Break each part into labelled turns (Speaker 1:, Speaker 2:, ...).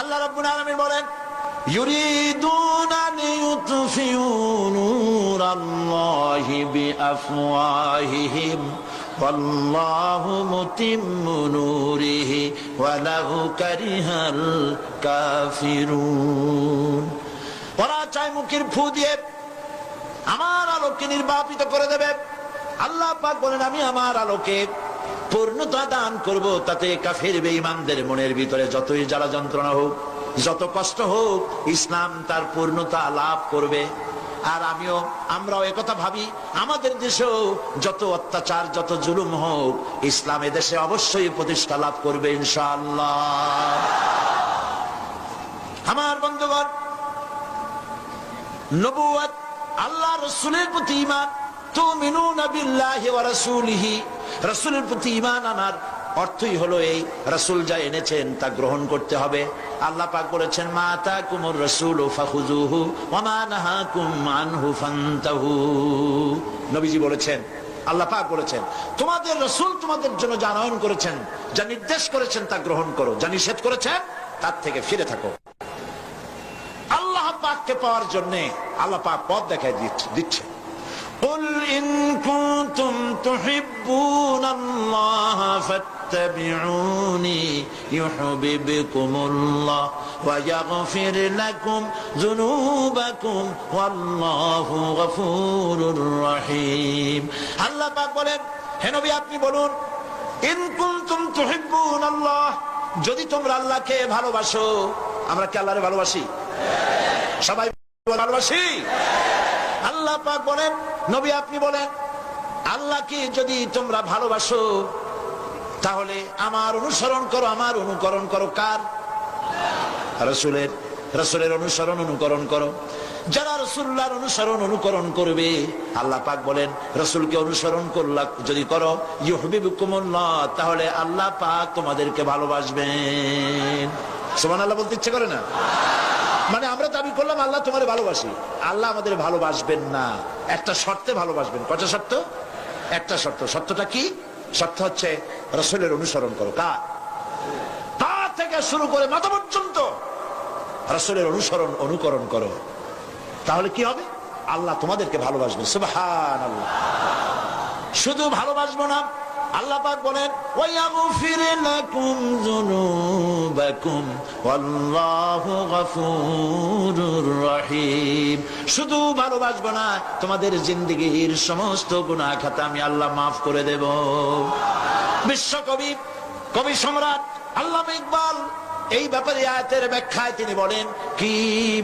Speaker 1: আল্লাহ রাব্বুল আলামিন বলেন يريدون أن يطفئوا نور الله بأفواههم والله متم نوره ولو كره الكافرون ওরা চায় মুখের ফু দিয়ে আমার আলোকে নির্বাপিত করে দেবে আল্লাহ পাক বলেন আমি আমার আলোকে পূর্ণতা দান করব, তাতে কাফের বেঈমানদের মনের ভিতরে যতই জ্বালা যন্ত্রণা হোক, যত কষ্ট হোক, ইসলাম তার পূর্ণতা লাভ করবে। আর আমিও, আমরাও একথা ভাবি, আমাদের দেশেও যত অত্যাচার, যত জুলুম হোক, ইসলাম দেশে অবশ্যই প্রতিষ্ঠা লাভ করবে, ইনশাআল্লাহ। আমার বন্ধুগণ নবুয়াত আল্লাহ রসুলের প্রতি ইমান তুমিনুনা প্রতি আনার অর্থই হলো এই যা এনেছেন তা গ্রহণ করতে হবে। আল্লাহ পাক বলেছেন নবীজি বলেছেন তোমাদের রসুল তোমাদের জন্য যা আনয়ন করেছেন, যা নির্দেশ করেছেন তা গ্রহণ করো। যা নিষেধ করেছেন, তার থেকে ফিরে থাকো। আল্লাহ পাককে পাওয়ার জন্য আল্লাহ পাক পথ দেখায় দিচ্ছে। قل إن كنتم تحبون الله فاتبعوني يحببكم الله ويغفر لكم ذنوبكم والله غفور رحيم আল্লাহ পাক বলেন হে নবী আপনি বলুন ইন কুনতুম তুহিব্বুন আল্লাহ যদি তোমরা আল্লাহকে ভালোবাসো আমরা কি আল্লাহরে ভালোবাসি সবাই ভালোবাসি আল্লাহ পাক বলেন নবী, আপনি বলেন, আল্লাহকে যদি তোমরা ভালোবাসো, তাহলে আমার অনুসরণ করো, আমার অনুকরণ করো, কার? রসুলের রসুলের অনুসরণ, অনুকরণ করো। যারা রসুল্লাহর অনুসরণ, অনুকরণ করবে, আল্লাহ পাক বলেন, রসুলকে অনুসরণ করলা যদি করো তাহলে আল্লাহ পাক তোমাদেরকে ভালোবাসবেন। সমান আল্লাহ বলতে ইচ্ছে করে না? দাবি করলাম, আল্লাহ তোমার ভালোবাসি। আল্লাহ আমাদের ভালোবাসবেন না। একটা শর্তে ভালোবাসবেন। কটা শর্ত? একটা শর্ত। শর্তটা কি? শর্ত হচ্ছে রসুলের অনুসরণ করো। কা তা থেকে শুরু করে মাথা পর্যন্ত রসুলের অনুসরণ, অনুকরণ করো। তাহলে কি হবে? আল্লাহ তোমাদেরকে ভালোবাসবে আল্লাহ শুধু ভালোবাসবো না আল্লাহ পাক বলেন, ওয়ায়াগফির লাকুম যুনুবাকুম, ওয়াল্লাহু গফুরুর রহিম। শুধু ভালোবাসবো না, তোমাদের জিন্দেগীর সমস্ত গুনাহ খাতা আমি আল্লাহ মাফ করে দেব। বিশ্বকবি কবি সম্রাট আল্লামা ইকবাল, এই ব্যাপারে আয়াতের ব্যাখ্যায় তিনি বলেন, কি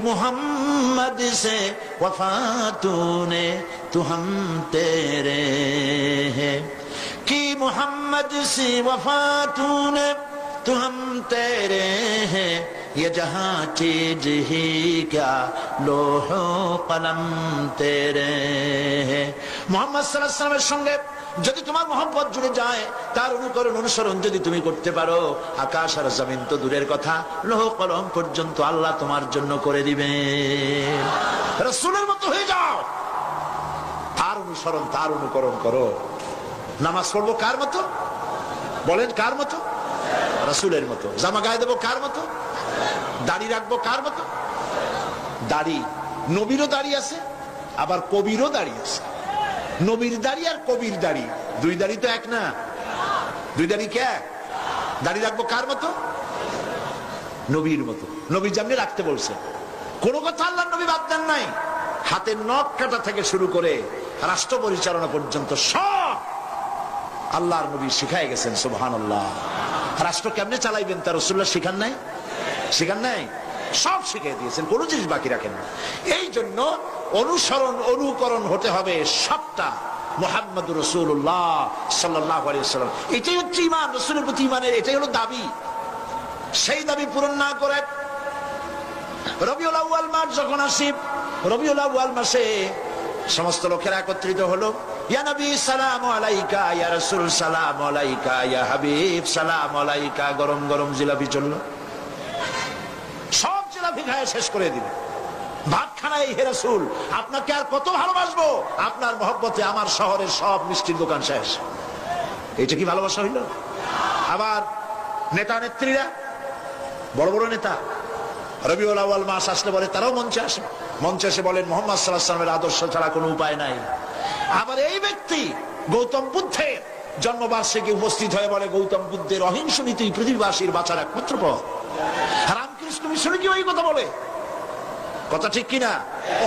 Speaker 1: মুহাম্মদ সে ওয়াফাতুনে তু হাম তেরে হে। কি মোহাম্মদ سے وفاتوں نے تو ہم تیرے ہیں یہ جہاں چیز ہی کیا لوح সঙ্গে যদি তোমার মোহাম্মত জুড়ে যায়, তার অনুকরণ অনুসরণ যদি তুমি করতে পারো, আকাশ আর জমিন তো দূরের কথা, লোহ কলম পর্যন্ত আল্লাহ তোমার জন্য করে দিবে। রসুলের মতো হয়ে যাও। তার অনুসরণ, তার অনুকরণ করো। নামাজ পড়ব কার মতো? বলেন কার মতো? রসুলের মতো। জামা গায়ে দেবো কার মতো? দাড়ি রাখব কার মতো? দাড়ি, নবীরও দাড়ি আছে, আবার কবিরও দাড়ি আছে। নবীর দাড়ি আর কবির দাড়ি। দুই দাড়ি তো এক না? দুই দাড়ি কে দাড়ি রাখব কার মতো? নবীর মতো। নবী যেমনি রাখতে বলছে। কোনো কথা আল্লাহ নবী বাদ দেন নাই। হাতের নখ কাটা থেকে শুরু করে রাষ্ট্র পরিচালনা পর্যন্ত সব আল্লাহর নবী শিখাই গেছেন সুবহান আল্লাহ রাষ্ট্র কেমনে চালাইবেন তার রসুল্লাহ শিখান নাই? শিখান নাই? সব শিখিয়ে দিয়েছেন, কোনো জিনিস বাকি রাখেন না। এই জন্য অনুসরণ, অনুকরণ হতে হবে সবটা মোহাম্মদ রসুল্লাহ সাল্লাহ আলিয়াল্লাম এটাই হচ্ছে ইমান রসুলের প্রতি ইমানের এটাই হলো দাবি। সেই দাবি পূরণ না করে রবিউল মাস যখন আসি, রবিউল আউয়াল মাসে সমস্ত লোকেরা একত্রিত হলো। ইয়া নবী সালাম আলাইকা ইয়া রাসূল সালাম আলাইকা ইয়া হাবিব সালাম আলাইকা গরম গরম জিলাপি চলল। সব জিলাপি খায় শেষ করে দিবে ভাত খানায় হে রাসূল, আপনাকে আর কত ভালোবাসবো? আপনার মহব্বতে আমার শহরের সব মিষ্টির দোকান শেষ। এটা কি ভালোবাসা হইল? আবার নেতা নেত্রীরা, বড় বড় নেতা, রবিউল আউয়াল মাস আসলে বলে তারাও মঞ্চে আসে। মঞ্চে এসে বলেন, মোহাম্মদ সাল্লাহ সাল্লামের আদর্শ ছাড়া কোনো উপায় নাই। আবার এই ব্যক্তি গৌতম বুদ্ধের জন্মবার্ষিকী উপস্থিত হয়ে বলে, গৌতম বুদ্ধের অহিংস নীতি পৃথিবীবাসীর বাঁচার একমাত্র পথ। রামকৃষ্ণ মিশনে কি ওই কথা বলে? কথা ঠিক কিনা?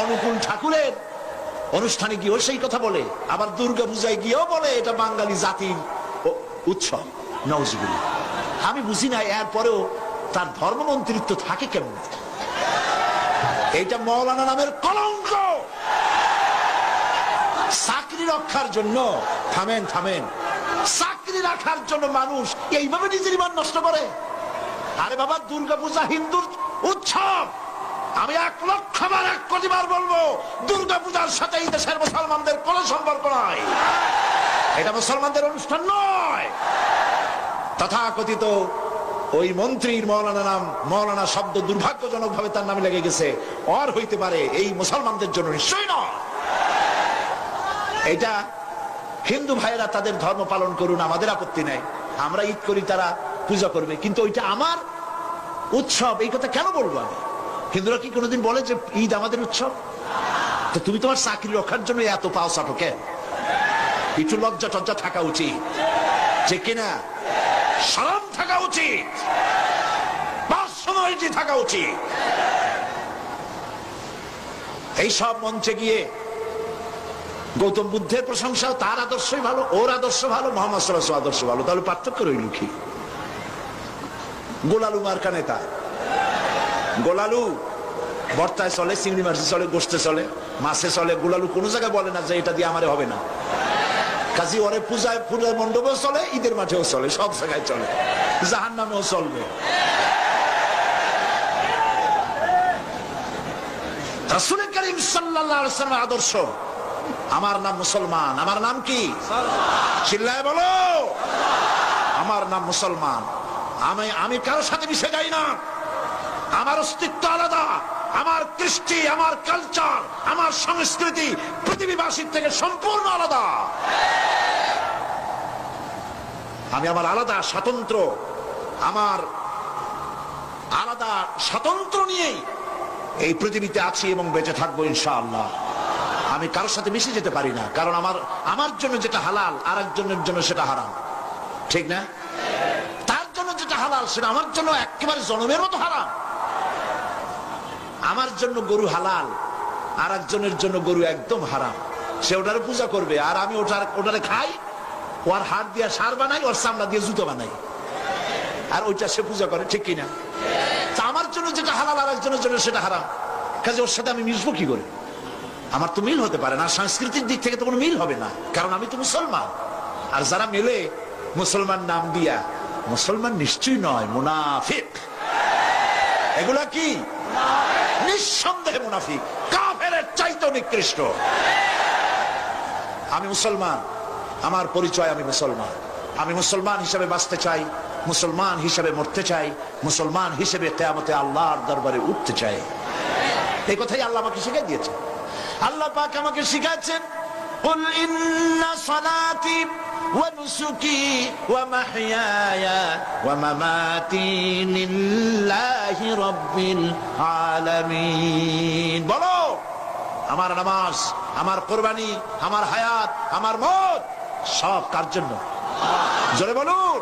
Speaker 1: অনুকূল ঠাকুরের অনুষ্ঠানে গিয়েও সেই কথা বলে। আবার দুর্গা পূজায় গিয়েও বলে, এটা বাঙালি জাতির উৎসব। নওজগুলি আমি বুঝি না এরপরেও তার ধর্মমন্ত্রিত্ব থাকে কেমন? এইটা মৌলানা নামের কলঙ্ক! চাকরি রক্ষার জন্য, থামেন থামেন। চাকরি রাখার জন্য মানুষ এইভাবে নিজের ইমান নষ্ট করে। আরে বাবা, দুর্গাপূজা হিন্দুর উৎসব। আমি এক লক্ষ বার, এক কোটি বার বলব, দুর্গাপূজার সাথে এই দেশের মুসলমানদের কোনো সম্পর্ক নয় এটা মুসলমানদের অনুষ্ঠান নয়। তথাকথিত ওই মন্ত্রীর মৌলানা নাম, মৌলানা শব্দ দুর্ভাগ্যজনক ভাবে তার নামে লেগে গেছে। অর হইতে পারে এই মুসলমানদের জন্য নিশ্চয়ই নয়। এটা হিন্দু ভাইয়েরা তাদের ধর্ম পালন করুন, আমাদের আপত্তি নেই। আমরা ঈদ করি, তারা পূজা করবে। কিন্তু ওইটা আমার উৎসব, এই কথা কেন বলব আমি? হিন্দুরা কি কোনোদিন বলে যে ঈদ আমাদের উৎসব? তো তুমি তোমার চাকরি রক্ষার জন্য এত পাও চাটো কেন? একটু লজ্জা টজ্জা থাকা উচিত। যে কিনা সালাম থাকা উচিত। থাকা উচিত। এই সব মঞ্চে গিয়ে গৌতম বুদ্ধের প্রশংসা, তার আদর্শই ভালো, ওর আদর্শ ভালো, মোহাম্মদ সাল্লাহ আদর্শ ভালো। তাহলে পার্থক্য রইল কি? গোলালু মার্কা নেতা গোলালু বর্তায় চলে, চিংড়ি মাছে চলে গোষ্ঠে চলে, মাছে চলে, গোলালু কোনো জায়গায় বলে না যে এটা দিয়ে আমারে হবে না। কাজী ওরে পূজায় পূজার মণ্ডপেও চলে, ঈদের মাঠেও চলে, সব জায়গায় চলে। জাহান নামেও চলবে। রাসূল করিম আলাইহি আদর্শ। আমার নাম মুসলমান। আমার নাম কি? চিল্লায় বলো। আমার নাম মুসলমান। আমি আমি কারোর সাথে মিশে যাই না। আমার অস্তিত্ব আলাদা। আমার কৃষ্টি, আমার কালচার আমার সংস্কৃতি পৃথিবীবাসীর থেকে সম্পূর্ণ আলাদা। আমি আমার আলাদা স্বাতন্ত্র, আমার আলাদা স্বাতন্ত্র নিয়েই এই পৃথিবীতে আছি এবং বেঁচে থাকব ইনশাআল্লাহ। আমি কারোর সাথে মিশে যেতে পারি না। কারণ আমার আমার জন্য যেটা হালাল আর একজনের জন্য সেটা হারাম। ঠিক না? তার জন্য যেটা হালাল, সেটা আমার জন্য একেবারে জনমের মতো হারাম। আমার জন্য গরু হালাল আর একজনের জন্য গরু একদম হারাম। সে ওটারে পূজা করবে, আর আমি ওটার, ওটারে খাই ওর হাত দিয়ে সার বানাই, ওর চামড়া দিয়ে জুতো বানাই। আর ওইটা সে পূজা করে, ঠিক কিনা? আমার জন্য যেটা হালাল আর একজনের জন্য সেটা হারাম। কাজে ওর সাথে আমি মিশবো কি করে? আমার তো মিল হতে পারে না, সাংস্কৃতিক দিক থেকে তো কোনো মিল হবে না, কারণ আমি তো মুসলমান। আর যারা মেলে মুসলমান নাম দিয়া, মুসলমান নিশ্চয়ই নয়, মুনাফিক। এগুলা কি? নিঃসন্দেহে মুনাফিক কাফের চাইতো নিকৃষ্ট। আমি মুসলমান, আমার পরিচয় আমি মুসলমান। আমি মুসলমান হিসেবে বাঁচতে চাই, মুসলমান হিসেবে মরতে চাই, মুসলমান হিসেবে কেয়ামতে আল্লাহর দরবারে উঠতে চাই। এই কথাই আল্লাহ আমাকে শিখাই দিয়েছে আল্লাহ পাক আমাকে শিখাচ্ছেন قل إن صلاتي ونسكي ومحياي ومماتي لله رب العالمين বলো আমার নামাজ আমার কোরবানি আমার হায়াত আমার মত সব কার জন্য জোরে বলুন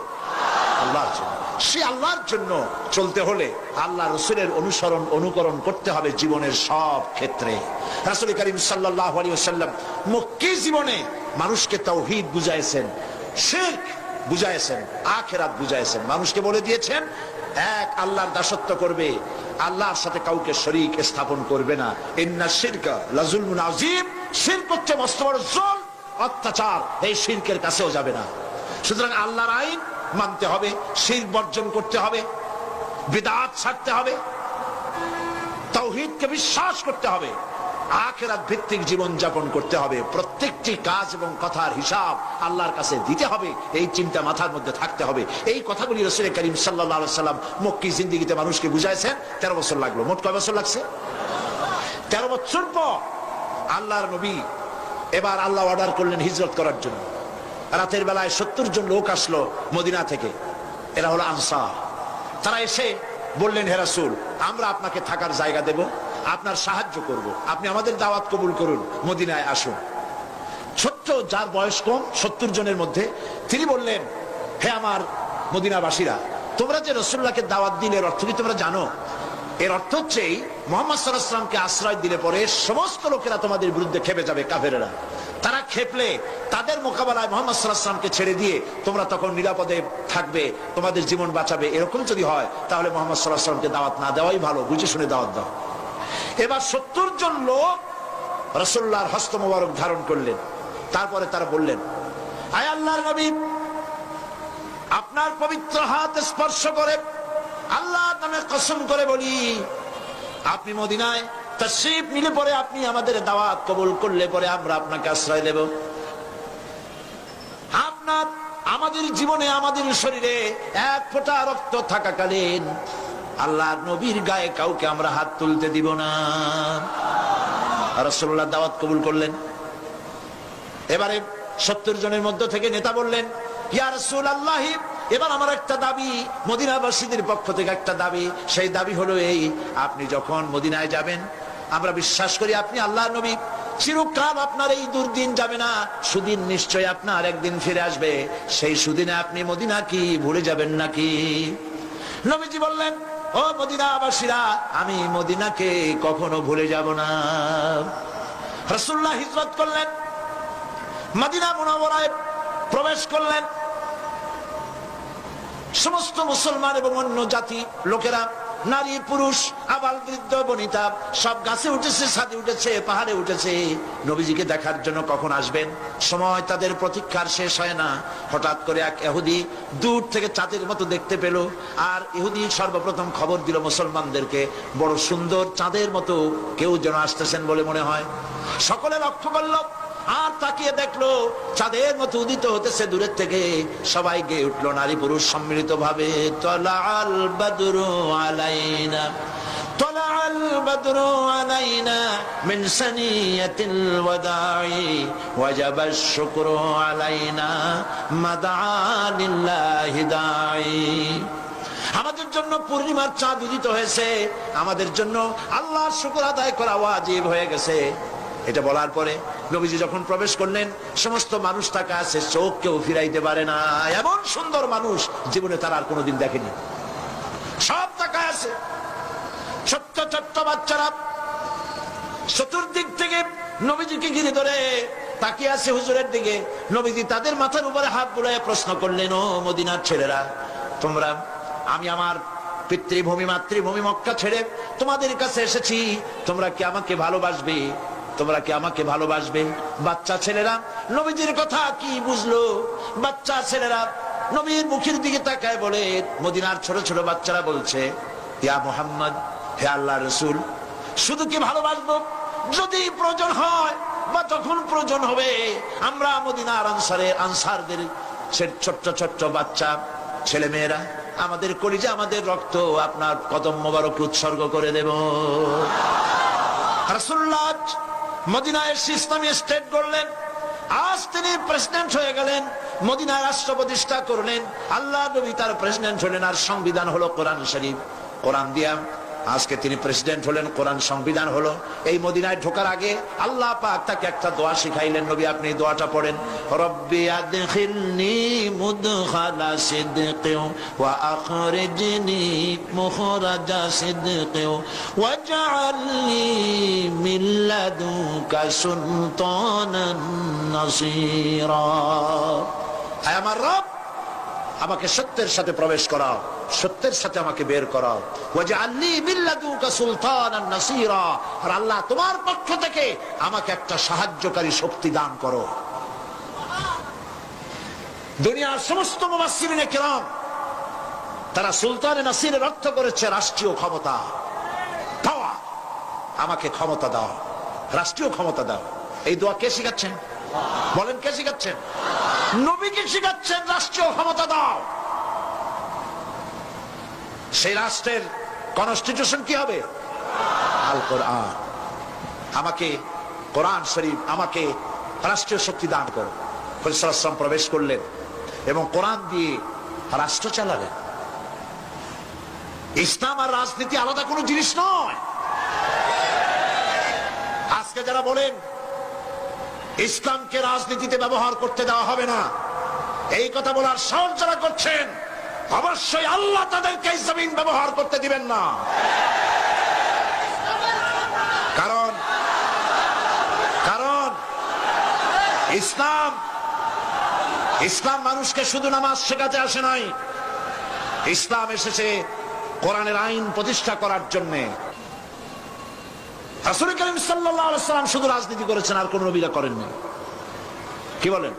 Speaker 1: আল্লাহর জন্য সে আল্লাহর জন্য চলতে হলে আল্লাহ রসুলের অনুসরণ, অনুকরণ করতে হবে জীবনের সব ক্ষেত্রে। রাসুল করিম সাল্লাহ আলী সাল্লাম মক্কি জীবনে মানুষকে তৌহিদ বুঝাইছেন শেখ বুঝাইছেন, আখেরাত বুঝাইছেন। মানুষকে বলে দিয়েছেন, এক আল্লাহর দাসত্ব করবে, আল্লাহর সাথে কাউকে শরিক স্থাপন করবে না। ইন্না শিরকা লাজুলমুন আজিম শিরক হচ্ছে মস্ত বড় জল অত্যাচার, এই শিরকের কাছেও যাবে না। সুতরাং আল্লাহর আইন মানতে হবে, শির বর্জন করতে হবে, বিদাত ছাড়তে হবে, তৌহিদকে বিশ্বাস করতে হবে, আখেরাত ভিত্তিক জীবন যাপন করতে হবে, প্রত্যেকটি কাজ এবং কথার হিসাব আল্লাহর কাছে দিতে হবে, এই চিন্তা মাথার মধ্যে থাকতে হবে। এই কথাগুলি রসুল করিম সাল্লাহ সাল্লাম মক্কি জিন্দিগিতে মানুষকে বুঝাইছেন, তেরো বছর লাগল, মোট কয় বছর লাগছে? তেরো বছর পর আল্লাহর নবী এবার আল্লাহ অর্ডার করলেন হিজরত করার জন্য। রাতের বেলায় সত্তর জন লোক আসলো মদিনা থেকে। এরা হলো আনসার। তারা এসে বললেন হেরাসুল আমরা আপনাকে থাকার জায়গা দেব, আপনার সাহায্য করব। আপনি আমাদের দাওয়াত কবুল করুন, মদিনায় আসুন। ছোট্ট, যার বয়স কম, সত্তর জনের মধ্যে, তিনি বললেন, হে আমার মদিনাবাসীরা, তোমরা যে রসুল্লাহকে দাওয়াত দিলে, এর অর্থ কি তোমরা জানো? এর অর্থ হচ্ছে মোহাম্মদ সাল্লাহামকে আশ্রয় দিলে পরে সমস্ত লোকেরা তোমাদের বিরুদ্ধে খেপে যাবে, কাফেরেরা। তারা খেপলে তাদের মোকাবেলায় মোহাম্মদ সাল্লাহামকে ছেড়ে দিয়ে তোমরা তখন নিরাপদে থাকবে, তোমাদের জীবন বাঁচাবে, এরকম যদি হয়, তাহলে মোহাম্মদ সাল্লাহামকে দাওয়াত না দেওয়াই ভালো। বুঝে শুনে দাওয়াত দাও। এবার সত্তর জন লোক রসুল্লাহর হস্ত মোবারক ধারণ করলেন। তারপরে তারা বললেন, আয় আল্লাহর নবী, আপনার পবিত্র হাত স্পর্শ করে, আল্লাহ নামে কসম করে বলি, আপনি মদিনায় তশরিফ নিলে পরে আপনি আমাদের দাওয়াত কবুল করলে পরে আমরা আপনাকে আশ্রয় দেব। আপনার আমাদের জীবনে, আমাদের শরীরে এক ফোঁটা রক্ত থাকাকালীন আল্লাহ নবীর গায়ে কাউকে আমরা হাত তুলতে দিব না। রসল্লাহ দাওয়াত কবুল করলেন। এবারে সত্তর জনের মধ্য থেকে নেতা বললেন, ইয়া রসুল আল্লাহ এবার আমার একটা দাবি, মদিনাবাসীদের পক্ষ থেকে একটা দাবি, সেই দাবি হলো এই, আপনি যখন মদিনায় যাবেন আমরা বিশ্বাস করি আপনি আল্লাহ নবী। চিরকাল আপনার এই দুর্দিন যাবে না। সুদিন নিশ্চয় আপনার একদিন ফিরে আসবে। সেই সুদিনে আপনি মদিনা কি, ভুলে যাবেন নাকি? নবীজি বললেন, ও মদিনাবাসীরা, আমি মদিনাকে কখনো ভুলে যাব না। রসুল্লাহ হিজরত করলেন, মদিনা মুনাওয়ারায় প্রবেশ করলেন। সমস্ত মুসলমান এবং অন্য জাতি লোকেরা নারী, পুরুষ, আবাল বৃদ্ধ, বনিতা, সব গাছে উঠেছে, ছাদে উঠেছে, পাহাড়ে উঠেছে। নবীজিকে দেখার জন্য কখন আসবেন? সময় তাদের প্রতীক্ষার শেষ হয় না। হঠাৎ করে এক এহুদি দূর থেকে চাঁদের মতো দেখতে পেল আর ইহুদি সর্বপ্রথম খবর দিল মুসলমানদেরকে, বড় সুন্দর চাঁদের মতো কেউ যেন আসতেছেন বলে মনে হয়। সকলে লক্ষ্য করল আর তাকিয়ে দেখল, চাঁদের মতো উদিত হতেছে দূরের থেকে। সবাই গেয়ে উঠল, নারী পুরুষ সম্মিলিত ভাবে আলাইনা আলাইনা আমাদের জন্য পূর্ণিমার চাঁদ উদিত হয়েছে। আমাদের জন্য আল্লাহ শুক্র আদায় করা ওয়াজিব হয়ে গেছে। এটা বলার পরে নবীজি যখন প্রবেশ করলেন, সমস্ত মানুষ তাকে আছে চোখ কেউ ফিরাইতে পারে না। এমন সুন্দর মানুষ জীবনে তারা আর কোনোদিন দেখেনি। সব তাকায় আছে ছোট্ট ছোট্ট বাচ্চারা চতুর্দিক থেকে নবীজিকে ঘিরে ধরে তাকিয়ে আছে হুজুরের দিকে। নবীজি তাদের মাথার উপরে হাত বুলায় প্রশ্ন করলেন, ও মদিনার ছেলেরা, তোমরা, আমি আমার পিতৃভূমি, মাতৃভূমি মক্কা ছেড়ে তোমাদের কাছে এসেছি। তোমরা কি আমাকে ভালোবাসবে? তোমরা কি আমাকে ভালোবাসবে? বাচ্চা ছেলেরা, নবীজির কথা কি বুঝলো? বাচ্চা ছেলেরা নবীর মুখের দিকে তাকায় বলে, মদিনার ছোট ছোট বাচ্চারা বলছে, ইয়া মোহাম্মদ, হে আল্লাহ রসুল, শুধু কি ভালোবাসবো? যদি প্রয়োজন হয় বা যখন প্রয়োজন হবে, আমরা মদিনার আনসারে, আনসারদের ছোট্ট ছোট্ট বাচ্চা ছেলে মেয়েরা আমাদের কলিজা, আমাদের রক্ত, আপনার কদম মোবারক উৎসর্গ করে দেব। রাসূলুল্লাহ মদিনায় ইসলামী স্টেট গড়লেন। আজ তিনি প্রেসিডেন্ট হয়ে গেলেন, মদিনায় রাষ্ট্র প্রতিষ্ঠা করলেন, আল্লাহ নবী তার প্রেসিডেন্ট হলেন, আর সংবিধান হলো কোরআন শরীফ। কোরআন দিয়া আজকে তিনি প্রেসিডেন্ট হলেন, কোরআন সংবিধান হলো। এই মদিনায় ঢোকার আগে আল্লাহ পাক তাকে একটা দোয়া শিখাইলেন। নবী, আপনি দোয়াটা পড়েন। রব্বি আদখিলনি মুদখালা সিদকিও ওয়া আখরিজনি মুখরাজা সিদকিও ওয়াজআলনি মিন লাদুনকা সুলতানান নাসীরা। আমার রব! আমাকে সত্যের সাথে প্রবেশ করাও, সত্যের সাথে আমাকে বের করাও। আর আল্লাহ তোমার পক্ষ থেকে আমাকে একটা সাহায্যকারী শক্তি দান করো। দুনিয়ার সমস্ত মুবাসসিরিনে কিরাম, তারা সুলতানে নাসিরের অর্থ করেছে রাষ্ট্রীয় ক্ষমতা। আমাকে ক্ষমতা দাও, রাষ্ট্রীয় ক্ষমতা দাও। এই দোয়া কে শিখাচ্ছেন? বলেন কে শিখাচ্ছেন? নবীকে শিখাচ্ছেন রাষ্ট্রীয় ক্ষমতা দাও। সেই রাষ্ট্রের কনস্টিটিউশন কি হবে? আল কোরআন। আমাকে কোরআন শরীফ, আমাকে রাষ্ট্রীয় শক্তি দান করো। ফরিসালাম প্রবেশ করলেন এবং কোরআন দিয়ে রাষ্ট্র চালালেন। ইসলাম আর রাজনীতি আলাদা কোনো জিনিস নয়। আজকে যারা বলেন ইসলামকে রাজনীতিতে ব্যবহার করতে দেওয়া হবে না। এই কথা বলার সাহস যারা করছেন, অবশ্যই আল্লাহ তাদেরকে জমিন ব্যবহার করতে দিবেন না। কারণ কারণ, ইসলাম ইসলাম মানুষকে শুধু নামাজ শেখাতে আসে নাই। ইসলাম এসেছে কোরআনের আইন প্রতিষ্ঠা করার জন্য। রাসূল করিম সাল্লাম শুধু রাজনীতি করেছেন, আর কোন নবীরা করেননি। কি বলেন?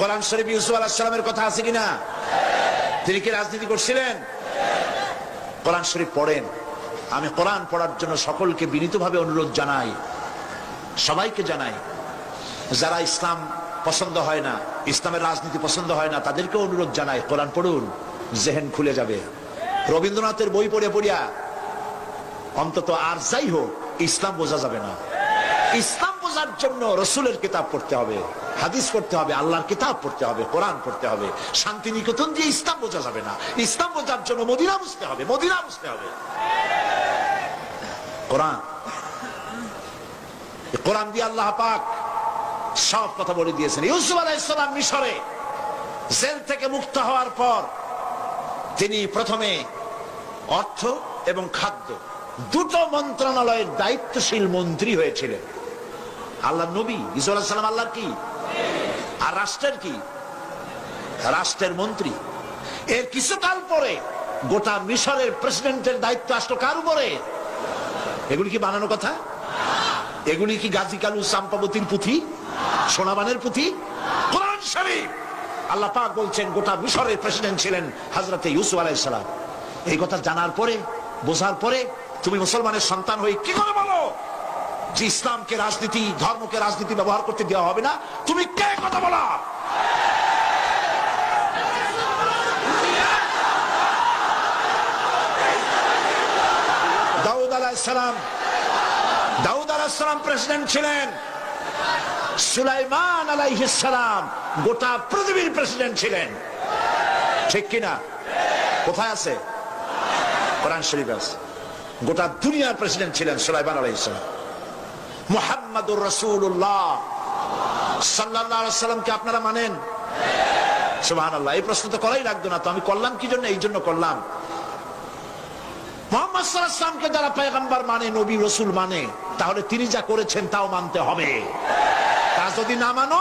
Speaker 1: কোরআন শরীফ ইউসুফ আলাইহিস সালামের কথা আছে কিনা? তিনি কি রাজনীতি করছিলেন? কোরআন শরীফ পড়েন। আমি কোরআন পড়ার জন্য সকলকে বিনীতভাবে অনুরোধ জানাই, সবাইকে জানাই, যারা ইসলাম পছন্দ হয় না, ইসলামের রাজনীতি পছন্দ হয় না তাদেরকে অনুরোধ জানাই, কোরআন পড়ুন, জেহেন খুলে যাবে। রবীন্দ্রনাথের বই পড়ে পড়িয়া অন্তত আর যাই হোক, ইসলাম বোঝা যাবে না। ইসলাম বোঝার জন্য রসুলের কিতাব পড়তে হবে, হাদিস পড়তে হবে, আল্লাহর কিতাব পড়তে হবে, কোরআন পড়তে হবে। শান্তি নিকেতন দিয়ে ইসলাম বোঝা যাবে না। ইসলাম বোঝার জন্য মদিনা বুঝতে হবে, মদিনা বুঝতে হবে। কোরআন। কোরআন দিয়ে আল্লাহ পাক সব কথা বলে দিয়েছেন। ইউসুফ আলাইসালাম মিশরে জেল থেকে মুক্ত হওয়ার পর তিনি প্রথমে অর্থ এবং খাদ্য দুটো মন্ত্রণালয়ের দায়িত্বশীল মন্ত্রী হয়েছিলেন। আল্লাহ নবী ইসুফ আলাইসালাম আল্লাহর কি? আর রাষ্ট্রের কি? রাষ্ট্রের মন্ত্রী। এর কিছুকাল পরে গোটা মিশরের প্রেসিডেন্টের দায়িত্ব আসলো কার উপরে? এগুলি কি বানানো কথা? এগুলি কি গাজী কালু সাম্পাবতীর পুঁথি? সোনাবানের পুঁথি? কোরআন শরীফ! আল্লাহ পাক বলছেন, গোটা মিশরের প্রেসিডেন্ট ছিলেন হাজরতে ইউসুফ আলাইসালাম এই কথা জানার পরে, বোঝার পরে তুমি মুসলমানের সন্তান হয়ে কি করে বলো যে ইসলামকে রাজনীতি, ধর্মকে রাজনীতি ব্যবহার করতে দেওয়া হবে না? তুমি কে কথা বলা? দাউদ দাউদ প্রেসিডেন্ট ছিলেন। গোটা প্রেসিডেন্ট ছিলেন। ঠিক কিনা? কোথায় আছে? কোরআন শরীফ আছে। গোটা দুনিয়ার প্রেসিডেন্ট ছিলেন সুলাইমান আলাইহিসালাম মুহাম্মাদুর রাসূলুল্লাহ। সাল্লাল্লাহু আলাইহি সাল্লামকে আপনারা মানেন? সুবহানাল্লাহ, এই প্রশ্ন তো করাই লাগতো না তো, আমি করলাম কি জন্য? এই জন্য করলাম। সাল্লাহামকে যারা পেগম্বার মানে নবী, রসুল মানে তাহলে তিনি যা করেছেন তাও মানতে হবে। তা যদি না মানো,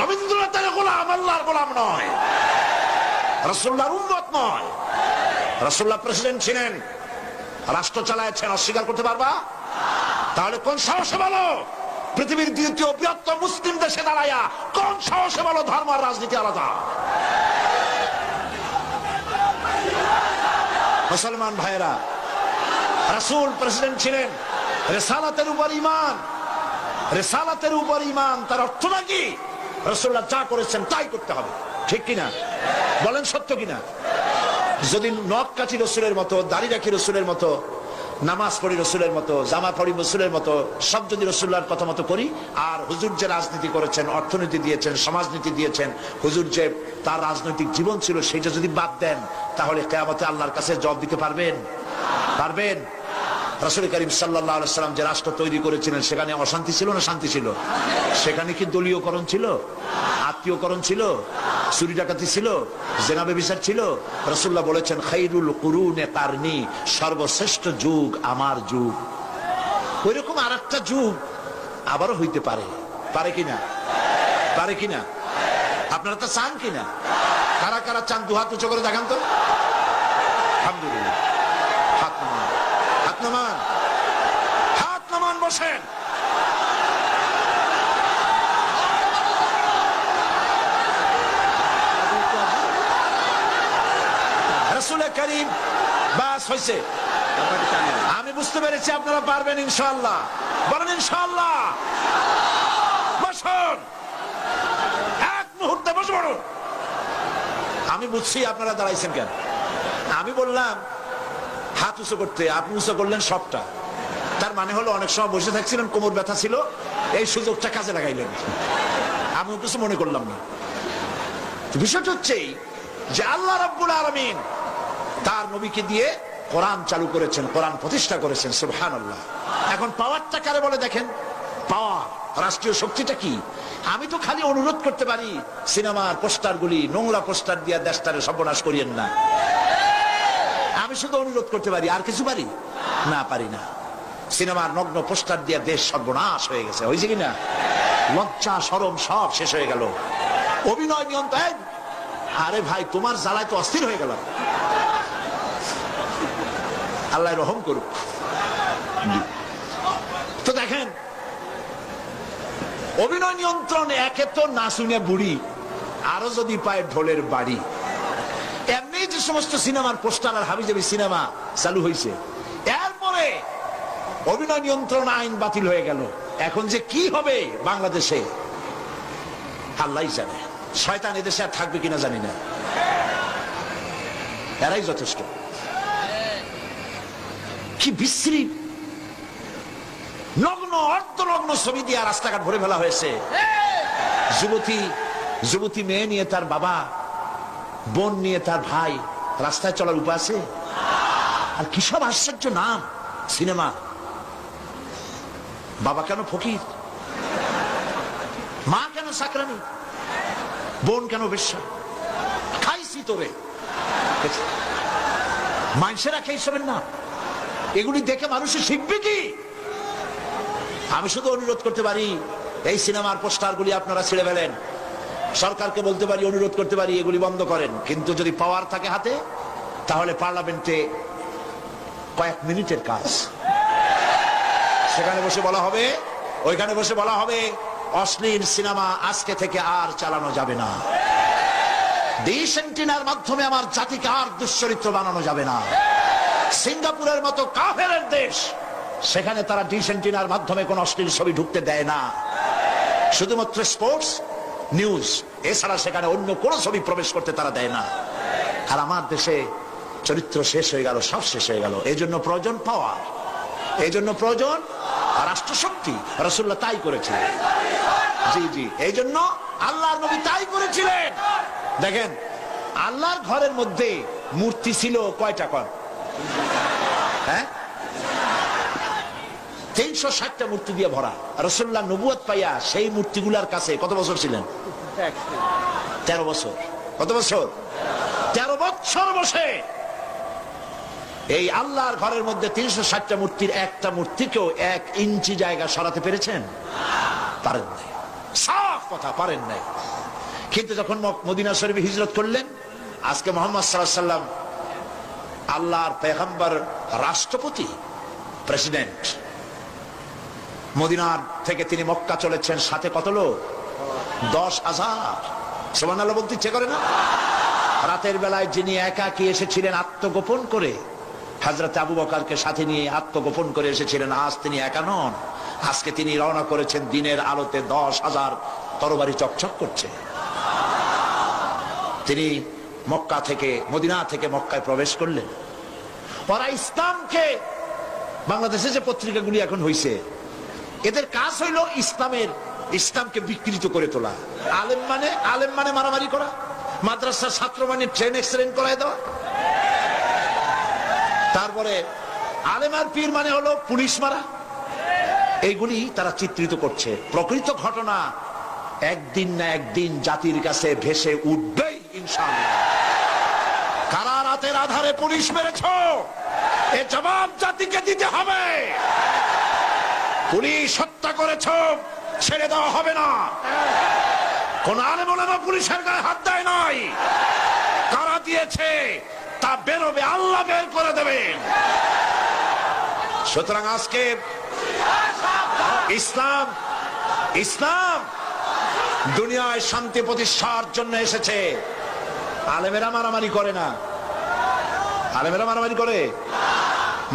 Speaker 1: রবীন্দ্রনাথের গোলাম, আল্লাহর গোলাম নয়। রসুল্লাহর উন্মত নয়। রসুল্লাহ প্রেসিডেন্ট ছিলেন। রাষ্ট্র চালাইছেন অস্বীকার করতে পারবা? তাহলে কোন সাহসে বলো? পৃথিবীর দ্বিতীয় বৃহত্তম মুসলিম দেশে দাঁড়াইয়া কোন সাহসে বলো ধর্ম আর রাজনীতি আলাদা? মুসলমান ভাইয়েরা, রাসূল প্রেসিডেন্ট ছিলেন, রেসালাতের উপর ইমান রেসালাতের উপর ইমান তার অর্থ নাকি? রসুল্লাহ যা করেছেন তাই করতে হবে। ঠিক কিনা? বলেন সত্য কিনা? যদি নখ কাটি রসুলের মতো, দাড়ি রাখি রসুলের মতো, নামাজ পড়ি রসুলের মতো, জামা পড়ি রসুলের মতো, সব যদি রসুল্লাহর কথা মতো করি, আর হুজুর যে রাজনীতি করেছেন, অর্থনীতি দিয়েছেন, সমাজনীতি দিয়েছেন, হুজুর যে তার রাজনৈতিক জীবন ছিল, সেটা যদি বাদ দেন, তাহলে কেয়ামতে আল্লাহর কাছে জব দিতে পারবেন? পারবেন? রাসুল করিম সাল্লাহ সাল্লাম যে রাষ্ট্র তৈরি করেছিলেন, সেখানে অশান্তি ছিল না শান্তি ছিল? সেখানে কি দলীয়করণ ছিল? আত্মীয়করণ ছিল? চুরি ডাকাতি ছিল? জেনাবে বিচার ছিল? রসুল্লাহ বলেছেন, খাইরুল কুরুনে কারনি, সর্বশ্রেষ্ঠ যুগ আমার যুগ। ওই রকম আর একটা যুগ আবারও হইতে পারে। পারে কিনা? পারে কিনা? আপনারা তো চান কিনা? কারা কারা চান দু হাত উঁচু করে দেখান তো। আলহামদুলিল্লাহ। নামান। হাত নামান বসেন। করিম বাস হয়েছে আমি বুঝতে পেরেছি আপনারা পারবেন ইনশাল্লাহ বলেন ইনশাল্লাহ বসুন। এক মুহূর্তে বসে পড়ুন। আমি বুঝছি আপনারা দাঁড়াইছেন কেন। আমি বললাম হাত উঁচু করতে আপনি উঁচু করলেন সবটা। তার মানে হলো অনেক সময় বসে থাকছিলেন, কোমর ব্যথা ছিল, এই সুযোগটা কাজে লাগাইলেন। আমি কিছু মনে করলাম না। বিষয়টা হচ্ছে যে আল্লাহ রাব্বুল আলামিন তার নবীকে দিয়ে কোরআন চালু করেছেন, কোরআন প্রতিষ্ঠা করেছেন সুবহান আল্লাহ এখন পাওয়ারটা কারে বলে দেখেন? পাওয়ার, রাষ্ট্রীয় শক্তিটা কি? আমি তো খালি অনুরোধ করতে পারি, সিনেমার পোস্টারগুলি, নোংরা পোস্টার দিয়ে দেশটারে সর্বনাশ করিয়েন না। আমি শুধু অনুরোধ করতে পারি, আর কিছু পারি? না পারি না। সিনেমার নগ্ন পোস্টার দিয়ে দেশ সর্বনাশ হয়ে গেছে। হয়েছে কিনা? লজ্জা, সরম সব শেষ হয়ে গেল। অভিনয় নিয়ন্ত্রণ? আরে ভাই, তোমার জ্বালায় তো অস্থির হয়ে গেল আল্লাহ রহম করুক। তো দেখেন, অভিনয় নিয়ন্ত্রণ একে তো না শুনে বুড়ি, আরও যদি পায় ঢোলের বাড়ি। সমস্ত সিনেমার পোস্টার আর হাবিজাবি সিনেমা চালু হয়েছে এরপরে অভিনয় নিয়ন্ত্রণ আইন বাতিল হয়ে গেল। এখন যে কি হবে বাংলাদেশে আল্লাহ জানে। শয়তান এদেশে আর থাকবে কিনা জানি না। এরাই যথেষ্ট। কি বিশ্রী। নগ্ন, অর্ধনগ্ন ছবি দিয়ে রাস্তাঘাট ভরে ফেলা হয়েছে। যুবতী যুবতী মেয়ে নিয়ে তার বাবা, বোন নিয়ে তার ভাই রাস্তায় চলার উপায় আছে? আর কি সব আশ্চর্য নাম? সিনেমা। বাবা কেন ফকির? মা কেন সাকরানি বোন কেন বেশ্যা? খাইছি তোরে। মানুষেরা খেয়েছেন না এগুলি দেখে মানুষের শিখবে কি? আমি শুধু অনুরোধ করতে পারি, এই সিনেমার পোস্টারগুলি আপনারা ছেড়ে ফেলেন। সরকারকে বলতে পারি, অনুরোধ করতে পারি, এগুলি বন্ধ করেন। কিন্তু যদি পাওয়ার থাকে হাতে, তাহলে পার্লামেন্টে কয়েক মিনিটের কাজ। সেখানে বসে বলা হবে, ওইখানে বসে বলা হবে, অশ্লীল সিনেমা আজকে থেকে আর চালানো যাবে না। ডিসেন্টিনার মাধ্যমে আমার জাতিকে আর দুশ্চরিত্র বানানো যাবে না। সিঙ্গাপুরের মতো কাফের দেশ, সেখানে তারা ডিসেন্টিনার মাধ্যমে কোন অশ্লীল ছবি ঢুকতে দেয় না। শুধুমাত্র স্পোর্টস নিউজ এছাড়া সেখানে অন্য কোন ছবি প্রবেশ করতে তারা দেয় না। আর আমার দেশে চরিত্র শেষ হয়ে গেল, সব শেষ হয়ে গেল। এই জন্য প্রয়োজন পাওয়ার এই জন্য প্রয়োজন রাষ্ট্রশক্তি। রসুল্লাহ তাই করেছিলেন জি জি, এই জন্য আল্লাহর নবী তাই করেছিলেন। দেখেন, আল্লাহর ঘরের মধ্যে মূর্তি ছিল কয়টা কর হ্যাঁ? তিনশো ষাটটা মূর্তি দিয়ে ভরা। রসুল্লাহ নবুয়াত পাইয়া সেই মূর্তিগুলার কাছে কত বছর ছিলেন? তেরো বছর। কত বছর? তেরো বছর বসে। এই আল্লাহর ঘরের মধ্যে তিনশো ষাটটা মূর্তির একটা মূর্তিকেও এক ইঞ্চি জায়গা সরাতে পেরেছেন? পারেন নাই। সাফ কথা পারেন নাই। কিন্তু যখন মদিনা শরীফ হিজরত করলেন, আজকে মোহাম্মদ সাল্লাহ সাল্লাম আল্লাহর পেগম্বর রাষ্ট্রপতি, প্রেসিডেন্ট। মদিনার থেকে তিনি মক্কা চলেছেন সাথে কত লোক? দশ হাজার। সোমান আল্লাহ বলতে ইচ্ছে করে না? রাতের বেলায় যিনি একাকি এসেছিলেন আত্মগোপন করে? হাজরত আবু বকারকে সাথে নিয়ে আত্মগোপন করে এসেছিলেন। আজ তিনি একা নন। আজকে তিনি রওনা করেছেন দিনের আলোতে। দশ হাজার তরবারি চকচক করছে। তিনি মক্কা থেকে, মদিনা থেকে মক্কায় প্রবেশ করলেন। ওরা ইসলামকে, বাংলাদেশে যে পত্রিকাগুলি এখন হইছে এদের কাজ হইল ইসলামের, ইসলামকে বিকৃত করে তোলা। আলেম মানে আলেম মানে মারামারি করা, মাদ্রাসার ছাত্র মানে ট্রেন এক্সিডেন্ট করায় দেওয়া। তারপরে আলেম আর পীর মানে হলো পুলিশ মারা। এইগুলি তারা চিত্রিত করছে। প্রকৃত ঘটনা একদিন না একদিন জাতির কাছে ভেসে উঠবেই ইনশাআল্লাহ। কারা রাতের আধারে পুলিশ মেরেছ? এ জবাব জাতিকে দিতে হবে। পুলিশ হত্যা করেছ, ছেড়ে দেওয়া হবে না। কোন আলেমা পুলিশের গায়ে হাত দেয় নাই। কারা দিয়েছে, তা বেরোবে, আল্লাহ বের করে দেবেন সুতরাং আজকে ইসলাম ইসলাম দুনিয়ায় শান্তি প্রতিষ্ঠার জন্য এসেছে। আলেমেরা মারামারি করে না। আলেমেরা মারামারি করে?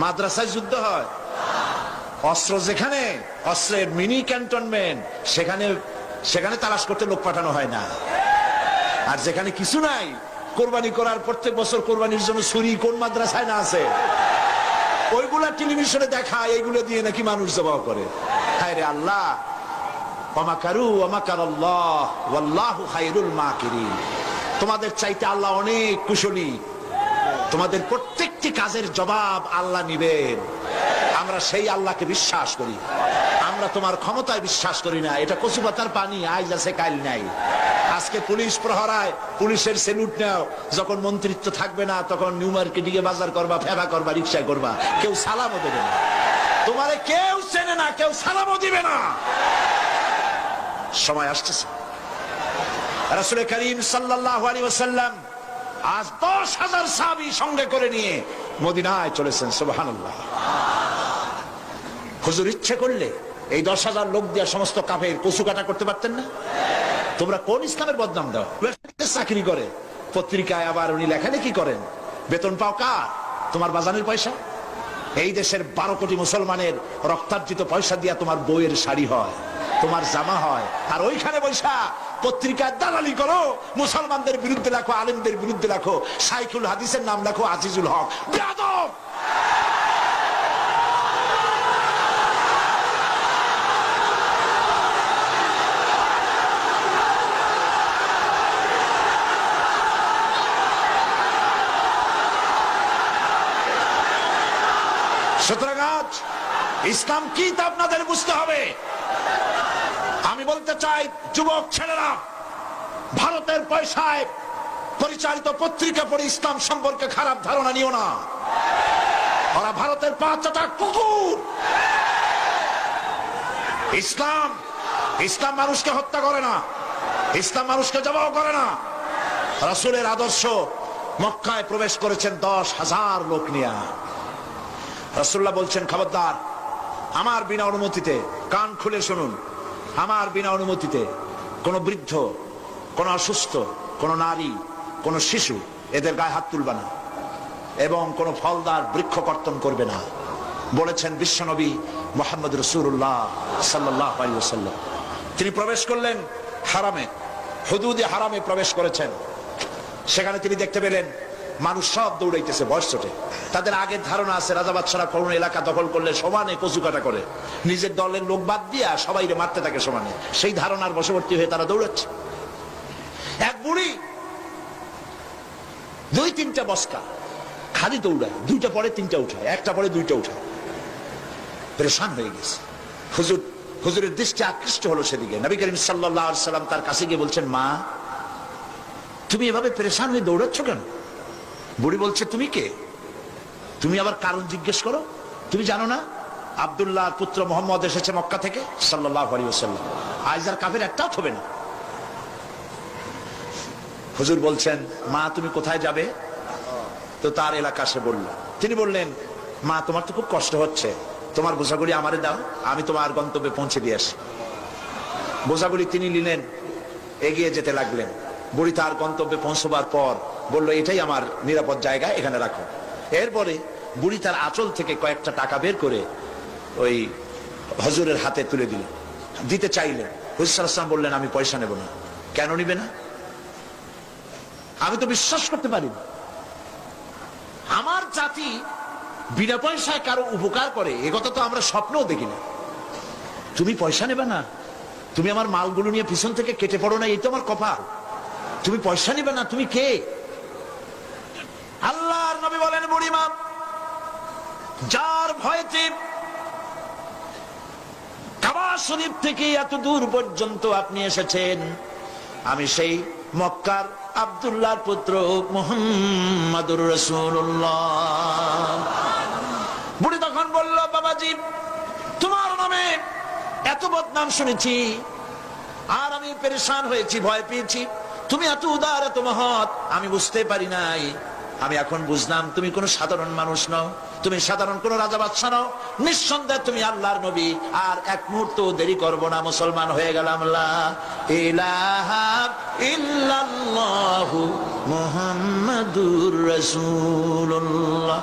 Speaker 1: মাদ্রাসায় যুদ্ধ হয়। অস্ত্র যেখানে, অস্ত্রের মিনি ক্যান্টনমেন্ট, সেখানে সেখানে তালাশ করতে লোক পাঠানো হয় না। আর যেখানে কিছু নাই, কোরবানি করার প্রত্যেক বছর কোরবানির জন্য ছুরি কোন মাদ্রাসায় না আছে? ওইগুলা টেলিভিশনে দেখা এইগুলো দিয়ে নাকি মানুষ জবাব করে। হায় রে আল্লাহ! অমাকারু অমাকার আল্লাহ খাইরুল মাকিরিন। তোমাদের চাইতে আল্লাহ অনেক কুশলী। তোমাদের প্রত্যেকটি কাজের জবাব আল্লাহ নিবেন। আমরা সেই আল্লাহকে বিশ্বাস করি। আমরা তোমার ক্ষমতায় বিশ্বাস করি না। এটা কচুপাতার পানি আজ আছে কাল নাই। আজকে পুলিশ প্রহরায়, পুলিশের সেলুট নাও। যখন মন্ত্রিত্ব থাকবে না, তখন নিউ মার্কেটিংয়ে বাজার করবা, ফেবা করবা রিক্সা করবা। কেউ সালামও দেবে না। তোমারে কেউ চেনে না, কেউ সালামও দিবে না। সময় আসতেছে। রাসুল করিম সাল্লাল্লাহু আলাইহি ওয়াসাল্লাম আজ দশ হাজার সাহাবী সঙ্গে করে নিয়ে মদিনায় চলেছেন, সুবহানাল্লাহ। হুজুর ইচ্ছে করলে এই দশ হাজার লোক দিয়ে সমস্ত কাফের কচু কাটা করতে পারতেন না? তোমরা কোন ইসলামের বদনাম দাও? চাকরি করে। পত্রিকায় আবার উনি লেখালেখি করেন। বেতন পাও কার? তোমার বাজানের পয়সা? এই দেশের বারো কোটি মুসলমানের রক্তার্জিত পয়সা দিয়া তোমার বইয়ের শাড়ি হয়, তোমার জামা হয়, আর ওইখানে বৈশা পত্রিকায় দালালি করো। মুসলমানদের বিরুদ্ধে লেখো, আলিমদের বিরুদ্ধে লেখো সাইকুল হাদিসের নাম লেখো, আজিজুল হক বেয়াদব! সুতরাং আজ ইসলাম কি তা আপনাদের বুঝতে হবে। আমি বলতে চাই, যুবক ছেলেরা, ভারতের পয়সায় পরিচালিত পত্রিকা পড়ে ইসলাম সম্পর্কে খারাপ ধারণা নিও না। ওরা ভারতের পাঁচটা কুকুর। ইসলাম ইসলাম মানুষকে হত্যা করে না। ইসলাম মানুষকে জবাব করে না। রাসূলের আদর্শ মক্কায় প্রবেশ করেছেন দশ হাজার লোক নিয়ে। রাসূল্লাহ বলছেন, খবরদার আমার বিনা অনুমতিতে কান খুলে শুনুন। আমার বিনা অনুমতিতে কোন বৃদ্ধ, কোন অসুস্থ, কোন নারী, কোন শিশু এদের গায়ে হাত তুলবে না এবং কোন ফলদার বৃক্ষ কর্তন করবে না। বলেছেন বিশ্বনবী মোহাম্মদ রসুল্লাহ সাল্লাহ আলাইসাল্লাম তিনি প্রবেশ করলেন হারামে, হুদুদে হারামে প্রবেশ করেছেন। সেখানে তিনি দেখতে পেলেন মানুষ সব দৌড়াইতেছে, বয়স তাদের আগের ধারণা আছে, রাজা বাদশারা কোন এলাকা দখল করলে সমানে কচু কাটা করে। নিজের দলের লোক বাদ দিয়া সবাই মারতে থাকে সমানে। সেই ধারণার বশবর্তী হয়ে তারা দৌড়াচ্ছে। এক বুড়ি, দুই তিনটা বস্কা খালি দৌড়ায়, দুইটা পরে তিনটা উঠায়, একটা পরে দুইটা উঠায়। পরেশান হয়ে গেছে। হুজুর, হুজুরের দৃষ্টি আকৃষ্ট হলো সেদিকে। নবী করিম সাল্লাহ সাল্লাম তার কাছে গিয়ে বলছেন, মা, তুমি এভাবে পরেশান হয়ে দৌড়াচ্ছ কেন? বুড়ি বলছে, তুমি কে? তুমি আবার কারণ জিজ্ঞেস করো? তুমি জানো না আব্দুল্লাহ পুত্র মোহাম্মদ এসেছে মক্কা থেকে? সাল্লাহ আলী ওসাল্লাম আজ আর কাফের একটাও হবে না। হুজুর বলছেন, মা, তুমি কোথায় যাবে? তো তার এলাকা সে বলল। তিনি বললেন, মা, তোমার তো খুব কষ্ট হচ্ছে। তোমার বোঝাগুলি আমারে দাও, আমি তোমার গন্তব্যে পৌঁছে দিয়ে আসি। বোঝাগুলি তিনি নিলেন, এগিয়ে যেতে লাগলেন। বুড়ি তার গন্তব্যে পৌঁছবার পর বলল, এটাই আমার নিরাপদ জায়গা, এখানে রাখো। এরপরে বুড়ি তার আঁচল থেকে কয়েকটা টাকা বের করে ওই হজুরের হাতে তুলে দিলেন দিতে চাইলেন। হুসালাম বললেন, আমি পয়সা নেব না। কেন নিবে না? আমি তো বিশ্বাস করতে পারি না। আমার জাতি বিনা পয়সায় কারও উপকার করে, এ কথা তো আমরা স্বপ্নও দেখি না। তুমি পয়সা নেবে না? তুমি আমার মালগুলো নিয়ে পিছন থেকে কেটে পড়ো না, এই তো আমার কপাল। তুমি পয়সা নিবে না, তুমি কে? নবী বলেন, বুড়িমা, যার ভয়তে কাবা শরীফ থেকে এত দূর পর্যন্ত আপনি এসেছেন, আমি সেই মক্কার আব্দুল্লাহর পুত্র মোহাম্মদুর রসুল্লাহ বুড়ি তখন বলল, বাবাজি, তোমার নামে এত বদনাম শুনেছি, আর আমি পেরেশান হয়েছি, ভয় পেয়েছি, তুমি এত উদার, এত মহৎ, আমি বুঝতে পারি নাই। আমি এখন বুঝলাম তুমি কোনো সাধারণ মানুষ নও। তুমি সাধারণ কোন রাজা বাদশা নও। নিঃসন্দেহে তুমি আল্লাহর নবী। আর এক মুহূর্ত দেরি করব না, মুসলমান হয়ে গেলাম। লা মোহাম্মদুর রাসূলুল্লাহ।